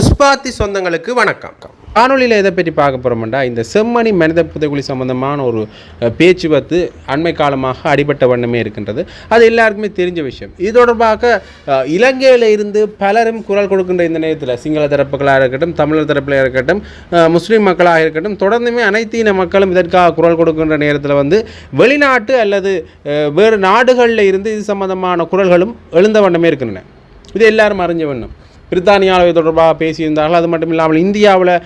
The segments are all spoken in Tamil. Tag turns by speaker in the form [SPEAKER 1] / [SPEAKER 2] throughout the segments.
[SPEAKER 1] முஸ்பாத்தி சொந்தங்களுக்கு வணக்கம். காணொலியில் எதை பற்றி பார்க்க போகிறோம்டா இந்த செம்மணி மனித புதைகுழி சம்பந்தமான ஒரு பேச்சு பேச்சுவார்த்து அண்மை காலமாக அடிபட்ட வண்ணமே இருக்கின்றது. அது எல்லாருக்குமே தெரிஞ்ச விஷயம். இது தொடர்பாக இலங்கையில் இருந்து பலரும் குரல் கொடுக்கின்ற இந்த நேரத்தில் சிங்கள தரப்புகளாக இருக்கட்டும் தமிழர் தரப்பில் இருக்கட்டும் முஸ்லீம் மக்களாக இருக்கட்டும் தொடர்ந்துமே அனைத்து இன மக்களும் இதற்காக குரல் கொடுக்கின்ற நேரத்தில் வந்து வெளிநாட்டு அல்லது வேறு நாடுகளில் இருந்து இது சம்பந்தமான குரல்களும் எழுந்த வண்ணமே இருக்கின்றன. இது எல்லாரும் அறிஞ்ச வண்ணம். பிரித்தானியாவை தொடர்பாக பேசியிருந்தார்கள். அது மட்டும் இல்லாமல் இந்தியாவில்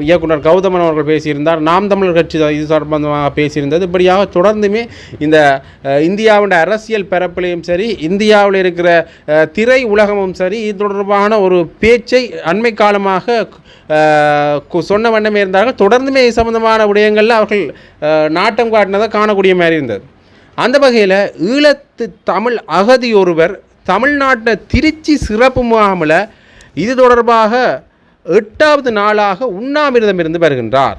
[SPEAKER 1] இயக்குனர் கௌதமன் அவர்கள் பேசியிருந்தார். நாம் தமிழர் கட்சி இது சம்பந்தமாக பேசியிருந்தது. இப்படியாக தொடர்ந்துமே இந்த இந்தியாவுடைய அரசியல் பரப்பிலையும் சரி இந்தியாவில் இருக்கிற திரை உலகமும் சரி இது தொடர்பான ஒரு பேச்சை அண்மை காலமாக கு- சொன்ன வண்ணமே இருந்தார்கள். தொடர்ந்துமே இது சம்பந்தமான விடயங்களில் அவர்கள் நாட்டம் காட்டினதை காணக்கூடிய மாதிரி இருந்தது. அந்த வகையில் ஈழத்து தமிழ் அகதி ஒருவர் தமிழ்நாட்டில் திருச்சி சிறப்பு முகாமில் இது தொடர்பாக எட்டாவது நாளாக உண்ணாமிரதம் இருந்து வருகின்றார்.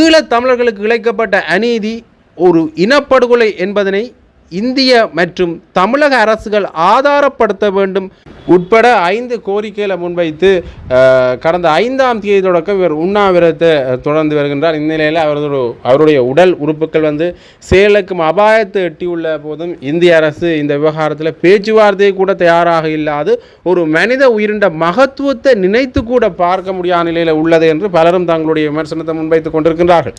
[SPEAKER 1] ஈழத் தமிழர்களுக்கு இழைக்கப்பட்ட அநீதி ஒரு இனப்படுகொலை என்பதனை இந்திய மற்றும் தமிழக அரசுகள் ஆதாரப்படுத்த வேண்டும் உட்பட ஐந்து கோரிக்கைகளை முன்வைத்து கடந்த ஐந்தாம் தேதி தொடக்கம் இவர் உண்ணாவிரத்தை தொடர்ந்து வருகின்றார். இந்நிலையில் அவரது அவருடைய உடல் உறுப்புகள் வந்து செயலுக்கும் அபாயத்தை எட்டியுள்ள போதும் இந்திய அரசு இந்த விவகாரத்தில் பேச்சுவார்த்தை கூட தயாராக இல்லாது ஒரு மனித உயிரின்ற மகத்துவத்தை நினைத்து கூட பார்க்க முடியாத நிலையில் உள்ளது என்று பலரும் தங்களுடைய விமர்சனத்தை முன்வைத்துக் கொண்டிருக்கின்றார்கள்.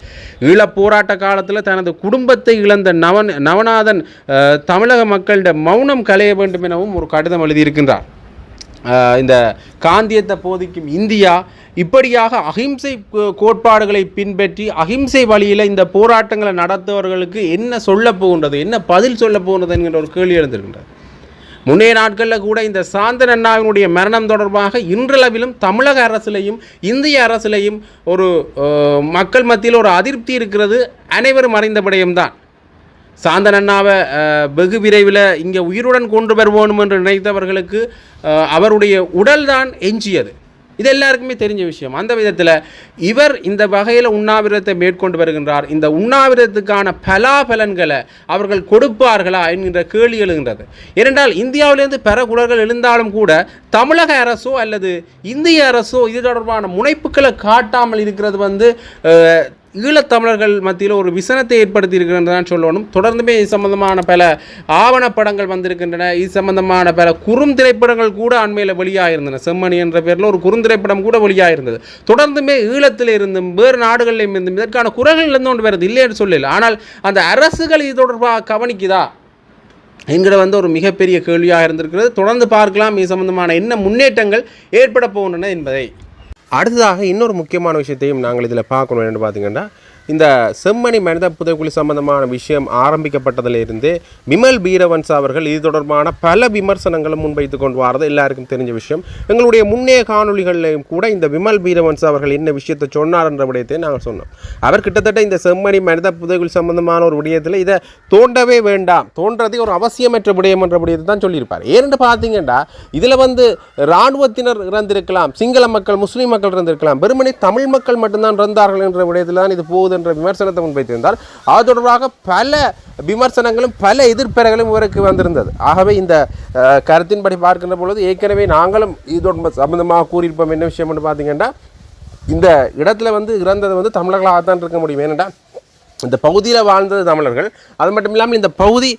[SPEAKER 1] ஈழப் போராட்ட காலத்தில் தனது குடும்பத்தை இழந்த நவன் நவநாதன் தமிழக மக்களிட மௌனம் கலைய வேண்டும் எனவும் ஒரு கடிதம் எழுதியிருக்கின்றார். இந்த காந்தியத்தை போதிக்கும் இந்தியா இப்படியாக அகிம்சை கோ- கோட்பாடுகளை பின்பற்றி அகிம்சை வழியில் இந்த போராட்டங்களை நடத்துவர்களுக்கு என்ன சொல்ல போகின்றது என்ன பதில் சொல்ல போகின்றது என்கின்ற ஒரு கேள்வி எழுந்திருக்கின்றது. முன்னைய நாட்களில் கூட இந்த சாந்தன் அண்ணாவினுடைய மரணம் தொடர்பாக இன்றளவிலும் தமிழக அரசிலையும் இந்திய அரசிலையும் ஒரு மக்கள் மத்தியில் ஒரு அதிருப்தி இருக்கிறது அனைவரும் அறிந்த விடயம்தான். சாந்தன் அண்ணாவை வெகு விரைவில் இங்கே உயிருடன் கொண்டு வருவோம் என்று நினைத்தவர்களுக்கு அவருடைய உடல்தான் எஞ்சியது. இது எல்லாருக்குமே தெரிஞ்ச விஷயம். அந்த விதத்தில் இவர் இந்த வகையில் உண்ணாவிரதத்தை மேற்கொண்டு வருகின்றார். இந்த உண்ணாவிரதத்துக்கான பலாபலன்களை அவர்கள் கொடுப்பார்களா என்கின்ற கேள்வி எழுகின்றது. ஏனென்றால் இந்தியாவிலிருந்து பெற குரல்கள் எழுந்தாலும் கூட தமிழக அரசோ அல்லது இந்திய அரசோ இது தொடர்பான முனைப்புகளை காட்டாமல் இருக்கிறது வந்து ஈழத்தமிழர்கள் மத்தியில் ஒரு விசனத்தை ஏற்படுத்தி தான் சொல்லணும். தொடர்ந்துமே இது சம்பந்தமான பல ஆவணப்படங்கள் வந்திருக்கின்றன. இது சம்பந்தமான பல குறுந்திரைப்படங்கள் கூட அண்மையில் வெளியாகிருந்தன செம்மணி என்ற பேரில் ஒரு குறுந்திரைப்படம் கூட வெளியாகிருந்தது தொடர்ந்துமே ஈழத்தில் இருந்தும் வேறு நாடுகளிலும் இருந்தும் இதற்கான குரல்கள் இருந்து கொண்டு வருது. இல்லை என்று சொல்லல. ஆனால் அந்த அரசுகள் இது தொடர்பாக கவனிக்குதா? என்கிற வந்து ஒரு மிகப்பெரிய கேள்வியாக இருந்திருக்கிறது. தொடர்ந்து பார்க்கலாம். இது சம்பந்தமான என்ன முன்னேற்றங்கள் ஏற்பட போகின்றன என்பதை. அடுத்ததாக இன்னொரு முக்கியமான விஷயத்தையும் நாங்கள் இதில் பார்க்கணும் என்று பார்த்தீங்கன்னா இந்த செம்மணி மனித புதைக்குழி சம்பந்தமான விஷயம் ஆரம்பிக்கப்பட்டதிலிருந்தே விமல் பீரவன்ஸ் அவர்கள் இது தொடர்பான பல விமர்சனங்களும் முன்வைத்து கொண்டு வரது. எல்லாருக்கும் தெரிஞ்ச விஷயம். எங்களுடைய முன்னைய காணொளிகளிலும் கூட இந்த விமல் பீரவன்ஸ் அவர்கள் என்ன விஷயத்தை சொன்னார் என்ற விடயத்தை நாங்கள் சொன்னோம். அவர் கிட்டத்தட்ட இந்த செம்மணி மனித புதைக்குழி சம்பந்தமான ஒரு விடயத்தில் இதை தோண்டவே வேண்டாம் தோன்றதே ஒரு அவசியமற்ற விடயம் என்ற விடயத்தை தான் சொல்லியிருப்பார். ஏன்னு பார்த்தீங்கன்னா இதில் வந்து இராணுவத்தினர் இறந்திருக்கலாம் சிங்கள மக்கள் முஸ்லீம் மக்கள் இறந்திருக்கலாம் வெறுமனே தமிழ் மக்கள் மட்டும்தான் இறந்தார்கள் என்ற விடயத்தில் தான் இது போகுது என்ற விமர்சனத்தை முன்வைத்திருந்தார். அது தொடர்பாக பல விமர்சனங்களும் பல எதிர்ப்பறைகளும் இவருக்கு வந்திருந்தது. ஆகவே இந்த கருத்தின்படி பார்க்கின்ற பொழுது ஏற்கனவே நாங்களும் இது சம்பந்தமாக கூறியிருப்போம் என்ன விஷயம்னு பார்த்தீங்கன்னா இந்த இடத்துல வந்து இறந்தது வந்து தமிழர்களாக தான் இருக்க முடியும். ஏனென்றால் இந்த பகுதியில் வாழ்ந்தது தமிழர்கள் அது மட்டும் இல்லாமல் இந்த பகுதி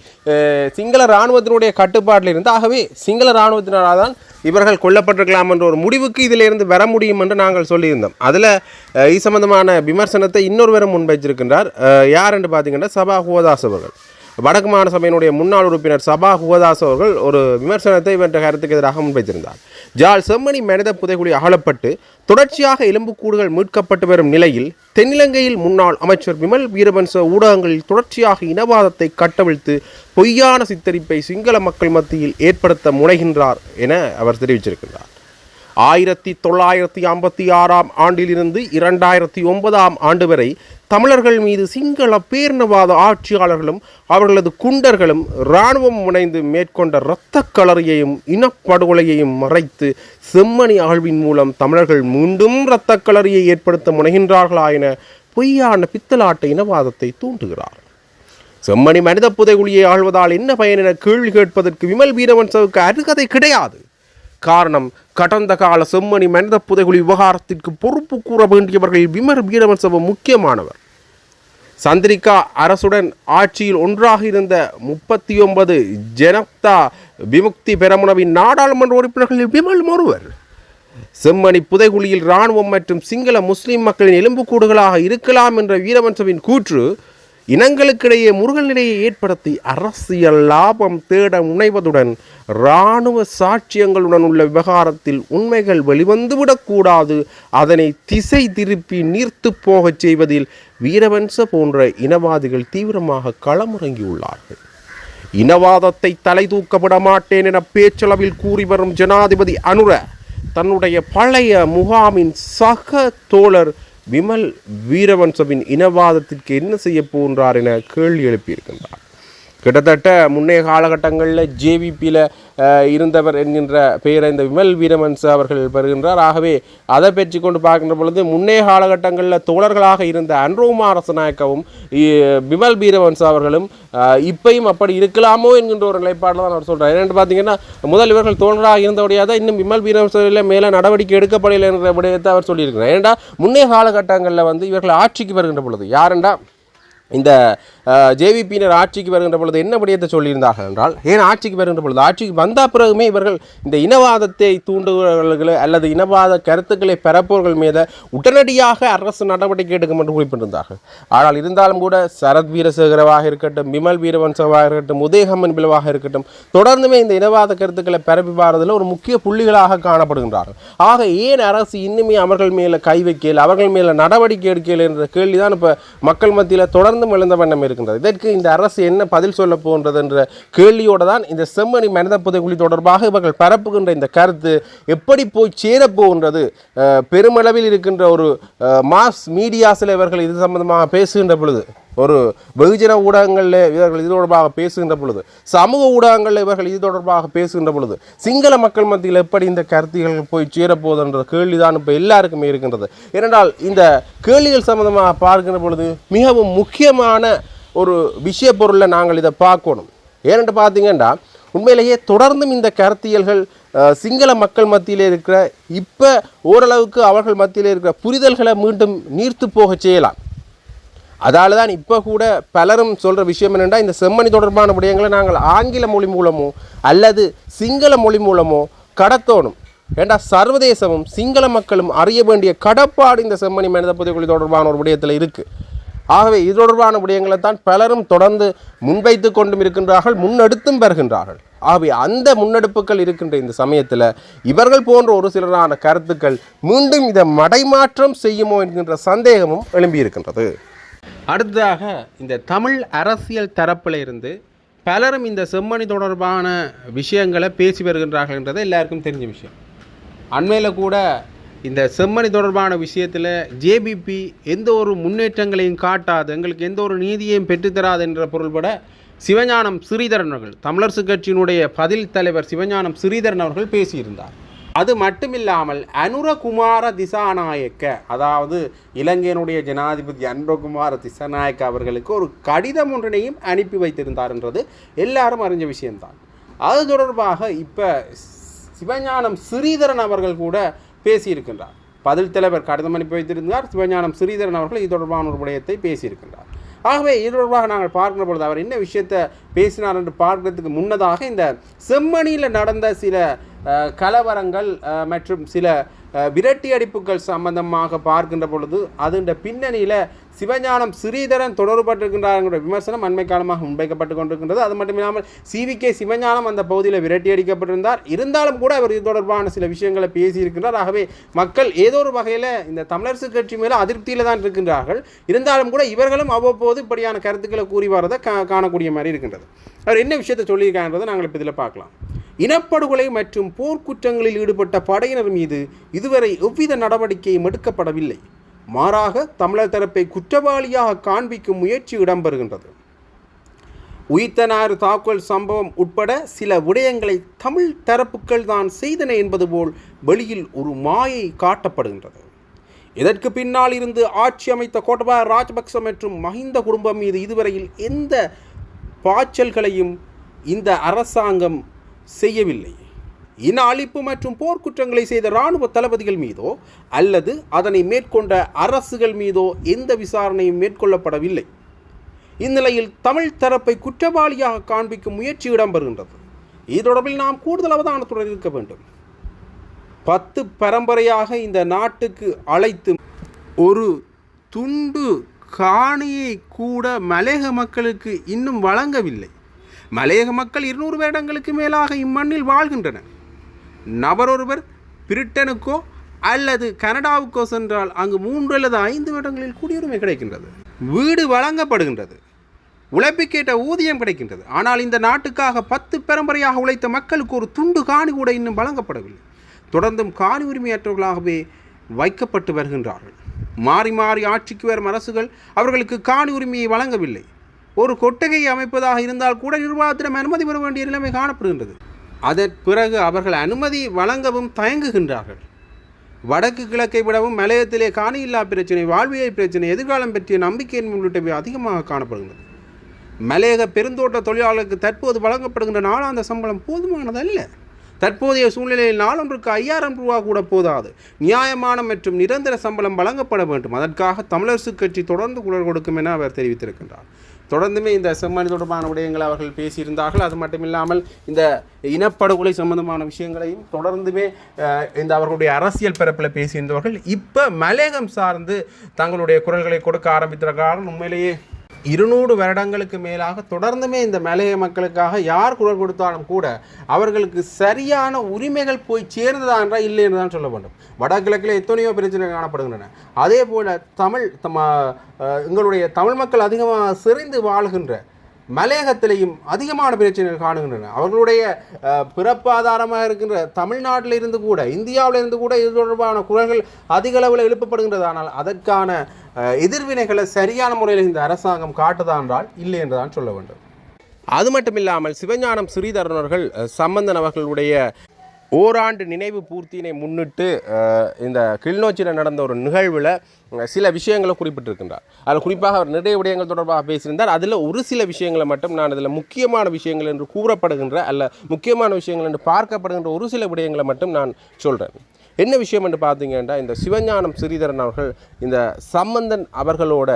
[SPEAKER 1] சிங்கள இராணுவத்தினுடைய கட்டுப்பாட்டில் இருந்து ஆகவே சிங்கள இராணுவத்தினராக தான் இவர்கள் கொல்லப்பட்டிருக்கலாம் என்ற ஒரு முடிவுக்கு இதிலிருந்து வர முடியும் என்று நாங்கள் சொல்லியிருந்தோம். அதில் இது சம்பந்தமான விமர்சனத்தை இன்னொருவரும் முன்வைச்சிருக்கின்றார் யார் என்று பார்த்தீங்கன்னா சபா ஹோதாஸ் அவர்கள். வடக்கு மாகாண சபையினுடைய முன்னாள் உறுப்பினர் சபா குகதாஸ் அவர்கள் ஒரு விமர்சனத்தை இவற்ற கருத்துக்கு எதிராக முன்வைத்திருந்தார். ஜால் செம்மணி மனித புதைகுழி அகலப்பட்டு தொடர்ச்சியாக எலும்புக்கூடுகள் மீட்கப்பட்டு வரும் நிலையில் தென்னிலங்கையில் முன்னாள் அமைச்சர் விமல் வீரபன்ச ஊடகங்களில் தொடர்ச்சியாக இனவாதத்தை கட்டவிழ்த்து பொய்யான சித்தரிப்பை சிங்கள மக்கள் மத்தியில் ஏற்படுத்த முனைகின்றார் என அவர் தெரிவிச்சிருக்கிறார் ஆயிரத்தி தொள்ளாயிரத்தி ஐம்பத்தி ஆறாம் ஆண்டிலிருந்து இரண்டாயிரத்தி ஒன்பதாம் ஆண்டு வரை தமிழர்கள் மீது சிங்கள பேரினவாத ஆட்சியாளர்களும் அவர்களது குண்டர்களும் இராணுவம் முனைந்து மேற்கொண்ட இரத்தக் களரியையும் இனப்படுகொலையையும் மறைத்து செம்மணி ஆழ்வின் மூலம் தமிழர்கள் மீண்டும் இரத்தக் களரியை ஏற்படுத்த முனைகின்றார்களா என பொய்யான பித்தலாட்ட இனவாதத்தை தூண்டுகிறார். செம்மணி மனித புதைகுழியை ஆழ்வதால் என்ன பயன் என கேள்வி கேட்பதற்கு விமல் வீரவன்சவுக்கு அருகதை கிடையாது.
[SPEAKER 2] காரணம் கடந்த கால செம்மணி மனித புதைகுழி விவகாரத்திற்கு பொறுப்பு கூற வேண்டியவர்கள் விமர் வீரவன்சவ முக்கியமானவர். சந்திரிகா அரசுடன் ஆட்சியில் ஒன்றாக இருந்த முப்பத்தி ஒன்பது ஜனதா விமுக்தி பெரமுனவின் நாடாளுமன்ற உறுப்பினர்களில் விமல் ஒருவர் செம்மணி புதைகுழியில் இராணுவம் மற்றும் சிங்கள முஸ்லிம் மக்களின் எலும்புக்கூடுகளாக இருக்கலாம் என்ற வீரவன்சவின் கூற்று இனங்களுக்கிடையே முருகன் நிலையை ஏற்படுத்தி அரசியல் லாபம் தேட முனைவதுடன் இராணுவ சாட்சியங்களுடன் உள்ள விவகாரத்தில் உண்மைகள் வெளிவந்துவிடக்கூடாது அதனை திசை திருப்பி நீர்த்து போகச் செய்வதில் வீரவன்ச போன்ற இனவாதிகள் தீவிரமாக களமிறங்கியுள்ளார்கள். இனவாதத்தை தலை தூக்க விட மாட்டேன் என பேச்சளவில் கூறி வரும் ஜனாதிபதி அனுர தன்னுடைய பழைய முகாமின் சக தோழர் விமல் வீரவன்சவின் இனவாதத்திற்கு என்ன செய்ய போன்றார் என கேள்வி எழுப்பியிருக்கின்றார். கிட்டத்தட்ட முன்னைய காலகட்டங்களில் ஜேவிபியில் இருந்தவர் என்கின்ற பெயரை இந்த விமல் வீரமன்ஸ் அவர்கள் பெறுகின்றார். ஆகவே அதை பற்றி கொண்டு பார்க்கின்ற பொழுது முன்னைய காலகட்டங்களில் தோழர்களாக இருந்த அன்ரோமா அரசநாயக்கவும் விமல் வீரமன்ஸ் அவர்களும் இப்பையும் அப்படி இருக்கலாமோ என்கின்ற ஒரு நிலைப்பாடில் தான் அவர் சொல்கிறார் என்னென்னு பார்த்தீங்கன்னா முதல் இவர்கள் தோழராக இருந்தபடியாக தான் இன்னும் விமல் வீரவன்சவில் மேலே நடவடிக்கை எடுக்கப்படலை என்ற விடயத்தை அவர் சொல்லியிருக்கிறார். ஏன்டா முன்னைய காலகட்டங்களில் வந்து இவர்கள் ஆட்சிக்கு வருகின்ற பொழுது யாரெண்டா இந்த ஜேவிபியினர் ஆட்சிக்கு வருகின்ற பொழுது என்ன விடயத்தை சொல்லியிருந்தார்கள் என்றால் ஏன் ஆட்சிக்கு வருகின்ற பொழுது ஆட்சிக்கு வந்த பிறகுமே இவர்கள் இந்த இனவாதத்தை தூண்டுபவர்களை அல்லது இனவாத கருத்துக்களை பெறப்பவர்கள் மீது உடனடியாக அரசு நடவடிக்கை எடுக்கும் என்று குறிப்பிட்டிருந்தார்கள். ஆனால் இருந்தாலும் கூட சரத் வீரசேகரவாக இருக்கட்டும் விமல் வீரவன்சவாக இருக்கட்டும் உதயகம்மன் பிளவாக இருக்கட்டும் தொடர்ந்துமே இந்த இனவாத கருத்துக்களை பரப்பி பாரதில் ஒரு முக்கிய புள்ளிகளாக காணப்படுகின்றார்கள். ஆக ஏன் அரசு இன்னுமே அவர்கள் மேலே கை வைக்கல அவர்கள் மேலே நடவடிக்கை எடுக்கல என்ற கேள்விதான் இப்போ மக்கள் மத்தியில் தொடர்ந்து எழுந்த வண்ணம் இருக்கின்றது. இதற்கு இந்த அரசு என்ன பதில் சொல்ல போன்றது என்ற கேள்வியோடு தான் இந்த செம்மணி மனித புதைக்குழி தொடர்பாக இவர்கள் பரப்புகின்ற இந்த கருத்து எப்படி போய் சேரப்போகின்றது பெருமளவில் இருக்கின்ற ஒரு மாஸ் மீடியாஸில் இவர்கள் இது சம்பந்தமாக பேசுகின்ற பொழுது. ஒரு வெகுஜன ஊடகங்களில் இவர்கள் இது தொடர்பாக பேசுகின்ற பொழுது சமூக ஊடகங்களில் இவர்கள் இது தொடர்பாக பேசுகின்ற பொழுது சிங்கள மக்கள் மத்தியில் எப்படி இந்த கருத்துகள் போய் சேரப்போகுதுன்ற கேள்விதான் இப்போ எல்லாருக்குமே இருக்கின்றது. ஏனென்றால் இந்த கேள்விகள் சம்பந்தமாக பார்க்கின்ற பொழுது மிகவும் முக்கியமான ஒரு விஷய பொருளை நாங்கள் இதை பார்க்கணும். ஏனென்று பார்த்தீங்கன்னா உண்மையிலேயே தொடர்ந்தும் இந்த கருத்தியல்கள் சிங்கள மக்கள் மத்தியில் இருக்கிற இப்போ ஓரளவுக்கு அவர்கள் மத்தியில் இருக்கிற புரிதல்களை மீண்டும் நீர்த்து போக செய்யலாம். அதால் தான் இப்போ கூட பலரும் சொல்கிற விஷயம் என்னென்னா இந்த செம்மணி தொடர்பான விடயங்களை நாங்கள் ஆங்கில மொழி மூலமோ அல்லது சிங்கள மொழி மூலமோ கடத்தோணும். ஏண்டா சர்வதேசமும் சிங்கள மக்களும் அறிய வேண்டிய கடப்பாடு இந்த செம்மணி மனித புதைக்குழி தொடர்பான ஒரு விடயத்தில் இருக்குது ஆகவே இது தொடர்பான விடயங்களை தான் பலரும் தொடர்ந்து முன்வைத்து கொண்டும் இருக்கின்றார்கள் முன்னெடுத்தும் வருகின்றார்கள். ஆகவே அந்த முன்னெடுப்புகள் இருக்கின்ற இந்த சமயத்தில் இவர்கள் போன்ற ஒரு சிலரான கருத்துக்கள் மீண்டும் இதை மடைமாற்றம் செய்யுமோ என்கின்ற சந்தேகமும் எழும்பியிருக்கின்றது.
[SPEAKER 1] அடுத்ததாக இந்த தமிழ் அரசியல் தரப்பில் இருந்து பலரும் இந்த செம்மணி தொடர்பான விஷயங்களை பேசி வருகின்றார்கள் என்றது எல்லாருக்கும் தெரிஞ்ச விஷயம். அண்மையில் கூட இந்த செம்மணி தொடர்பான விஷயத்தில் ஜேபிபி எந்த ஒரு முன்னேற்றங்களையும் காட்டாது எங்களுக்கு எந்த ஒரு நீதியையும் பெற்றுத்தராது என்ற பொருள்பட சிவஞானம் ஸ்ரீதரன் அவர்கள் தமிழரசு கட்சியினுடைய பதில் தலைவர் சிவஞானம் ஸ்ரீதரன் அவர்கள் பேசியிருந்தார். அது மட்டுமில்லாமல் அனுரகுமார திசாநாயக்க அதாவது இலங்கையினுடைய ஜனாதிபதி அனுரகுமார திசாநாயக்க அவர்களுக்கு ஒரு கடிதம் ஒன்றினையும் அனுப்பி வைத்திருந்தார் என்றது எல்லாரும் அறிஞ்ச விஷயம்தான். அது தொடர்பாக இப்போ சிவஞானம் ஸ்ரீதரன் அவர்கள் கூட பேசியிருக்கின்றார். பதில் தலைவர் கடிதம் அனுப்பி வைத்திருந்தார். சிவஞானம் ஸ்ரீதரன் அவர்கள் இது தொடர்பான ஒரு விடயத்தை பேசியிருக்கின்றார். ஆகவே இது தொடர்பாக நாங்கள் பார்க்கிற பொழுது அவர் என்ன விஷயத்தை பேசினார் என்று பார்க்கிறதுக்கு முன்னதாக இந்த செம்மணியில் நடந்த சில கலவரங்கள் மற்றும் சில விரட்டி அடிப்புகள் சம்பந்தமாக பார்க்கின்ற பொழுது அதுன்ற பின்னணியில் சிவஞானம் ஸ்ரீதரன் தொடர்பட்டிருக்கின்றார் விமர்சனம் அண்மை காலமாக முன்வைக்கப்பட்டு கொண்டிருக்கின்றது. அது மட்டும் இல்லாமல் சிவிகே சிவஞானம் அந்த பகுதியில் விரட்டி அடிக்கப்பட்டிருந்தார் இருந்தாலும் கூட அவர் இது தொடர்பான சில விஷயங்களை பேசியிருக்கின்றார். ஆகவே மக்கள் ஏதோ ஒரு வகையில் இந்த தமிழரசு கட்சி மேலே அதிருப்தியில் தான் இருக்கின்றார்கள். இருந்தாலும் கூட இவர்களும் அவ்வப்போது இப்படியான கருத்துக்களை கூறி வரதை கா காணக்கூடிய மாதிரி இருக்கின்றது. அவர் என்ன விஷயத்தை சொல்லியிருக்காங்கிறத நாங்கள் இப்போ இதில் பார்க்கலாம். இனப்படுகொலை மற்றும் போர்க்குற்றங்களில் ஈடுபட்ட படையினர் மீது இதுவரை எவ்வித நடவடிக்கையும் எடுக்கப்படவில்லை. மாறாக தமிழர் தரப்பை குற்றவாளியாக காண்பிக்கும் முயற்சி இடம்பெறுகின்றது. உயிர்த்தனாறு தாக்குதல் சம்பவம் உட்பட சில விடயங்களை தமிழ் தரப்புக்கள் தான் செய்தன என்பது போல் வெளியில் ஒரு மாயை காட்டப்படுகின்றது. இதற்கு பின்னால் இருந்து ஆட்சி அமைத்த கோட்டபாய ராஜபக்ச மற்றும் மஹிந்த குடும்பம் மீது இதுவரையில் எந்த பாய்ச்சல்களையும் இந்த அரசாங்கம் செய்யவில்லை. இன அழிப்பு மற்றும் போர்க்குற்றங்களை செய்த இராணுவ தளபதிகள் மீதோ அல்லது அதனை மேற்கொண்ட அரசுகள் மீதோ எந்த விசாரணையும் மேற்கொள்ளப்படவில்லை. இந்நிலையில் தமிழ் தரப்பை குற்றவாளியாக காண்பிக்கும் முயற்சி இடம்பெறுகின்றது. இது தொடர்பில் நாம் கூடுதல் அவதானத்துடன் இருக்க வேண்டும். பத்து பரம்பரையாக இந்த நாட்டுக்கு அழைத்து ஒரு துண்டு காணியை கூட மலையக மக்களுக்கு இன்னும் வழங்கவில்லை. மலையக மக்கள் இருநூறு வருடங்களுக்கு மேலாக இம்மண்ணில் வாழ்கின்றனர். நபரொருவர் பிரிட்டனுக்கோ அல்லது கனடாவுக்கோ சென்றால் அங்கு மூன்று அல்லது ஐந்து வருடங்களில் குடியுரிமை கிடைக்கின்றது. வீடு வழங்கப்படுகின்றது. உழைப்புக்கேற்ற ஊதியம் கிடைக்கின்றது. ஆனால் இந்த நாட்டுக்காக பத்து பரம்பரையாக உழைத்த மக்களுக்கு ஒரு துண்டு காணி கூட இன்னும் வழங்கப்படவில்லை. தொடர்ந்தும் காணி உரிமையற்றவர்களாகவே வைக்கப்பட்டு வருகின்றார்கள். மாறி மாறி ஆட்சிக்கு வரும் அரசுகள் அவர்களுக்கு காணி உரிமையை வழங்கவில்லை. ஒரு கொட்டகையை அமைப்பதாக இருந்தால் கூட நிர்வாகத்திடம் அனுமதி பெற வேண்டிய நிலைமை காணப்படுகின்றது. அதன் பிறகு அவர்கள் அனுமதி வழங்கவும் தயங்குகின்றார்கள். வடக்கு கிழக்கை விடவும் மலையத்திலே காணியில்லா பிரச்சனை வாழ்வியல் பிரச்சனை எதிர்காலம் பற்றிய நம்பிக்கையின் உள்ளிட்டவை அதிகமாக காணப்படுகின்றது. மலையக பெருந்தோட்ட தொழிலாளர்களுக்கு தற்போது வழங்கப்படுகின்ற நாளாந்த சம்பளம் போதுமானதல்ல. தற்போதைய சூழ்நிலையில் நாளொன்றுக்கு ஐயாயிரம் ரூபா கூட போதாது. நியாயமான மற்றும் நிரந்தர சம்பளம் வழங்கப்பட வேண்டும். அதற்காக தமிழரசு கட்சி தொடர்ந்து குரல் கொடுக்கும் என அவர் தெரிவித்திருக்கின்றார். தொடர்ந்துமே இந்த செம்மணி தொடர்பான விடயங்களை அவர்கள் பேசியிருந்தார்கள். அது மட்டும் இல்லாமல் இந்த இனப்படுகொலை சம்பந்தமான விஷயங்களையும் தொடர்ந்துமே இந்த அவர்களுடைய அரசியல் பரப்பில் பேசியிருந்தவர்கள். இப்போ மலையகம் சார்ந்து தங்களுடைய குரல்களை கொடுக்க ஆரம்பித்திருக்கிறார்கள். உண்மையிலேயே இருநூறு வருடங்களுக்கு மேலாக தொடர்ந்துமே இந்த மலைய மக்களுக்காக யார் குரல் கொடுத்தாலும் கூட அவர்களுக்கு சரியான உரிமைகள் போய் சேர்ந்ததா என்றால் இல்லை என்று தான் சொல்ல வேண்டும். வடகிழக்கில் எத்தனையோ பிரச்சனைகள் காணப்படுகின்றன. அதே போல் தமிழ் தம எங்களுடைய தமிழ் மக்கள் அதிகமாக சிறைந்து வாழ்கின்ற மலையகத்திலையும் அதிகமான பிரச்சனைகள் காணுகின்றன. அவர்களுடைய பிறப்பு பிறப்பாதாரமாக இருக்கின்ற தமிழ்நாட்டில் இருந்து கூட இந்தியாவில் இருந்து கூட இது தொடர்பான குரல்கள் அதிக அளவில் எழுப்பப்படுகின்றது. ஆனால் அதற்கான எதிர்வினைகளை சரியான முறையில் இந்த அரசாங்கம் காட்டுதா என்றால் இல்லை என்று தான் சொல்ல வேண்டும்.
[SPEAKER 2] அது மட்டும் இல்லாமல் சிவஞானம் ஸ்ரீதரன் சம்பந்தன் அவர்களுடைய ஓராண்டு நினைவு பூர்த்தியினை முன்னிட்டு இந்த கிளிநொச்சியில் நடந்த ஒரு நிகழ்வில் சில விஷயங்களை குறிப்பிட்டிருக்கின்றார். அதில் குறிப்பாக அவர் நிறைய விடயங்கள் தொடர்பாக பேசியிருந்தார். அதில் ஒரு சில விஷயங்களை மட்டும் நான் அதில் முக்கியமான விஷயங்கள் என்று கூறப்படுகின்ற அல்ல முக்கியமான விஷயங்கள் என்று பார்க்கப்படுகின்ற ஒரு சில விடயங்களை மட்டும் நான் சொல்கிறேன் என்ன விஷயம் என்று பார்த்தீங்கன்னா இந்த சிவஞானம் ஸ்ரீதரன் அவர்கள் இந்த சம்பந்தன் அவர்களோட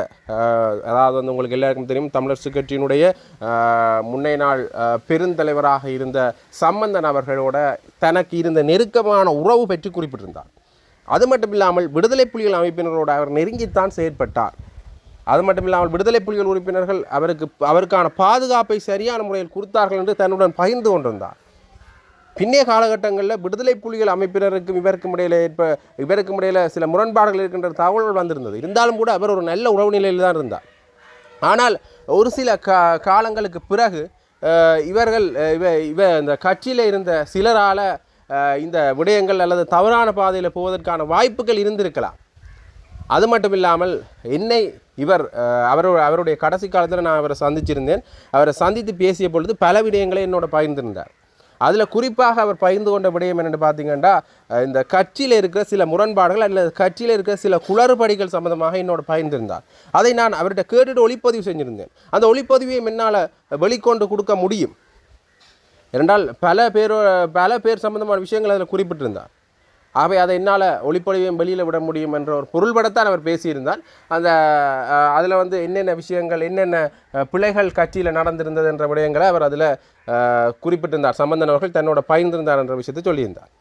[SPEAKER 2] அதாவது வந்து உங்களுக்கு எல்லாருக்கும் தெரியும் தமிழரசு கட்சியினுடைய முன்னே முன்னைய நாள் பெருந்தலைவராக இருந்த சம்பந்தன் அவர்களோட தனக்கு இருந்த நெருக்கமான உறவு பற்றி குறிப்பிட்டிருந்தார். அது மட்டும் இல்லாமல் விடுதலை புலிகள் அமைப்பினரோடு அவர் நெருங்கித்தான் செயற்பட்டார். அது மட்டும் இல்லாமல் விடுதலை புலிகள் உறுப்பினர்கள் அவருக்கு அவருக்கான பாதுகாப்பை சரியான முறையில் கொடுத்தார்கள் என்று தன்னுடன் பகிர்ந்து கொண்டிருந்தார். பின்னைய காலகட்டங்களில் விடுதலை புலிகள் அமைப்பினருக்கும் இவருக்கும் இடையில ஏற்ப இவருக்கும் இடையில சில முரண்பாடுகள் இருக்கின்ற தகவல்கள் வந்திருந்தது. இருந்தாலும் கூட அவர் ஒரு நல்ல உறவு நிலையில் தான் இருந்தார். ஆனால் ஒரு சில கா காலங்களுக்கு பிறகு இவர்கள் இவ இவ இந்த கட்சியில் இருந்த சிலரால் இந்த விடயங்கள் அல்லது தவறான பாதையில் போவதற்கான வாய்ப்புகள் இருந்திருக்கலாம். அது மட்டும் இல்லாமல் என்னை இவர் அவர் அவரோட அவருடைய கடைசி காலத்தில் நான் அவரை சந்திச்சிருந்தேன். அவரை சந்தித்து பேசிய பொழுது பல விடயங்களை என்னோட பகிர்ந்திருந்தார். அதில் குறிப்பாக அவர் பகிர்ந்து கொண்ட விடயம் என்னென்னு பார்த்தீங்கன்னா இந்த கட்சியில் இருக்கிற சில முரண்பாடுகள் அல்லது கட்சியில் இருக்கிற சில குளறுபடிகள் சம்பந்தமாக என்னோட பகிர்ந்திருந்தார். அதை நான் அவர்கிட்ட கேட்டுட்டு ஒளிப்பதிவு செஞ்சிருந்தேன். அந்த ஒளிப்பதிவையும் என்னால் வெளிக்கொண்டு கொடுக்க முடியும். இரண்டால் பல பேரோ பல பேர் சம்பந்தமான விஷயங்கள் அதில் குறிப்பிட்டிருந்தார். ஆகவே அதை என்னால் ஒளிப்பொழிவையும் வெளியில் விட முடியும் என்ற ஒரு பொருள்படத்தான் அவர் பேசியிருந்தார். அந்த அதில் வந்து என்னென்ன விஷயங்கள் என்னென்ன பிழைகள் கட்சியில் நடந்திருந்தது என்ற விடயங்களை அவர் அதில் குறிப்பிட்டிருந்தார். சம்பந்தன் அவர்கள் தன்னோட பயிர்ந்திருந்தார் என்ற விஷயத்தை சொல்லியிருந்தார்.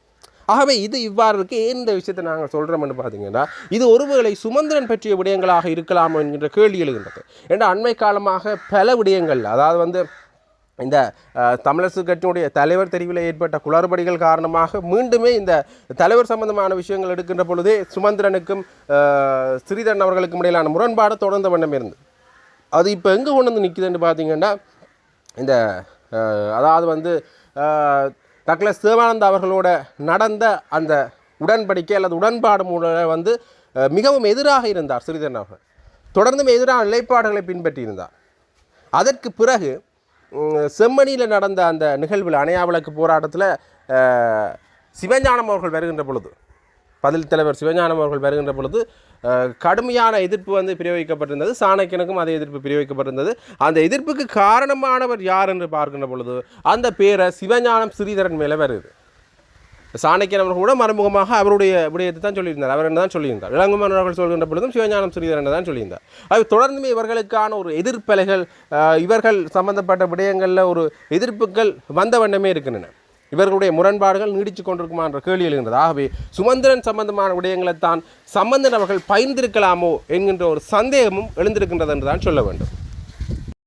[SPEAKER 2] ஆகவே இது இவ்வாறு இருக்கு ஏன் இந்த விஷயத்தை நாங்கள் சொல்கிறோம்னு பார்த்தீங்கன்னா இது ஒருவேளை சுமந்திரன் பற்றிய விடயங்களாக இருக்கலாம் என்கின்ற கேள்வி எழுகின்றது. ஏன்னா அண்மை காலமாக பல விடயங்கள் அதாவது வந்து இந்த தமிழரசு கட்சியினுடைய தலைவர் தெரிவில் ஏற்பட்ட குளறுபடிகள் காரணமாக மீண்டுமே இந்த தலைவர் சம்பந்தமான விஷயங்கள் எடுக்கின்ற பொழுதே சுமந்திரனுக்கும் ஸ்ரீதரன் அவர்களுக்கும் இடையிலான முரண்பாடு தொடர்ந்த வண்ணம் இருந்தது. அது இப்போ எங்கே கொண்டு வந்து நிற்குதுன்னு பார்த்தீங்கன்னா இந்த அதாவது வந்து டக்ளஸ் சிவானந்த் அவர்களோட நடந்த அந்த உடன்படிக்கை அல்லது உடன்பாடு மூலம் வந்து மிகவும் எதிராக இருந்தார் ஸ்ரீதரன் அவர்கள். தொடர்ந்தும் எதிரான நிலைப்பாடுகளை பின்பற்றியிருந்தார். அதற்கு பிறகு செம்மணியில் நடந்த அந்த நிகழ்வில் அணையாவிளக்கு போராட்டத்தில் சிவஞானம் அவர்கள் வருகின்ற பொழுது பதில் தலைவர் சிவஞானம் அவர்கள் வருகின்ற பொழுது கடுமையான எதிர்ப்பு வந்து பிரயோகிக்கப்பட்டிருந்தது. சாணக்கியனுக்கும் அதே எதிர்ப்பு பிரயோகிக்கப்பட்டிருந்தது. அந்த எதிர்ப்புக்கு காரணமானவர் யார் என்று பார்க்கின்ற பொழுது அந்த பேரை சிவஞானம் ஸ்ரீதரன் மேலே வருது சாணக்கியன் கூட மறைமுகமாக அவருடைய விடயத்தை தான் சொல்லியிருந்தார். அவர் என்ன தான் சொல்லியிருந்தார்? இளங்குமன் அவர்கள் சொல்கின்ற பொழுதும் சிவஞானம் ஸ்ரீதர் என்ன தான் சொல்லியிருந்தார். அது தொடர்ந்துமே இவர்களுக்கான ஒரு எதிர்ப்பலைகள் இவர்கள் சம்பந்தப்பட்ட விடயங்களில் ஒரு எதிர்ப்புகள் வந்த வண்ணமே இருக்கின்றன. இவர்களுடைய முரண்பாடுகள் நீடித்து கொண்டிருக்குமா என்ற கேள்வி எழுகின்றது. ஆகவே சுமந்திரன் சம்பந்தமான விடயங்களைத்தான் சம்பந்தன் அவர்கள் பயந்திருக்கலாமோ என்கின்ற ஒரு சந்தேகமும் எழுந்திருக்கின்றது என்று தான் சொல்ல வேண்டும்.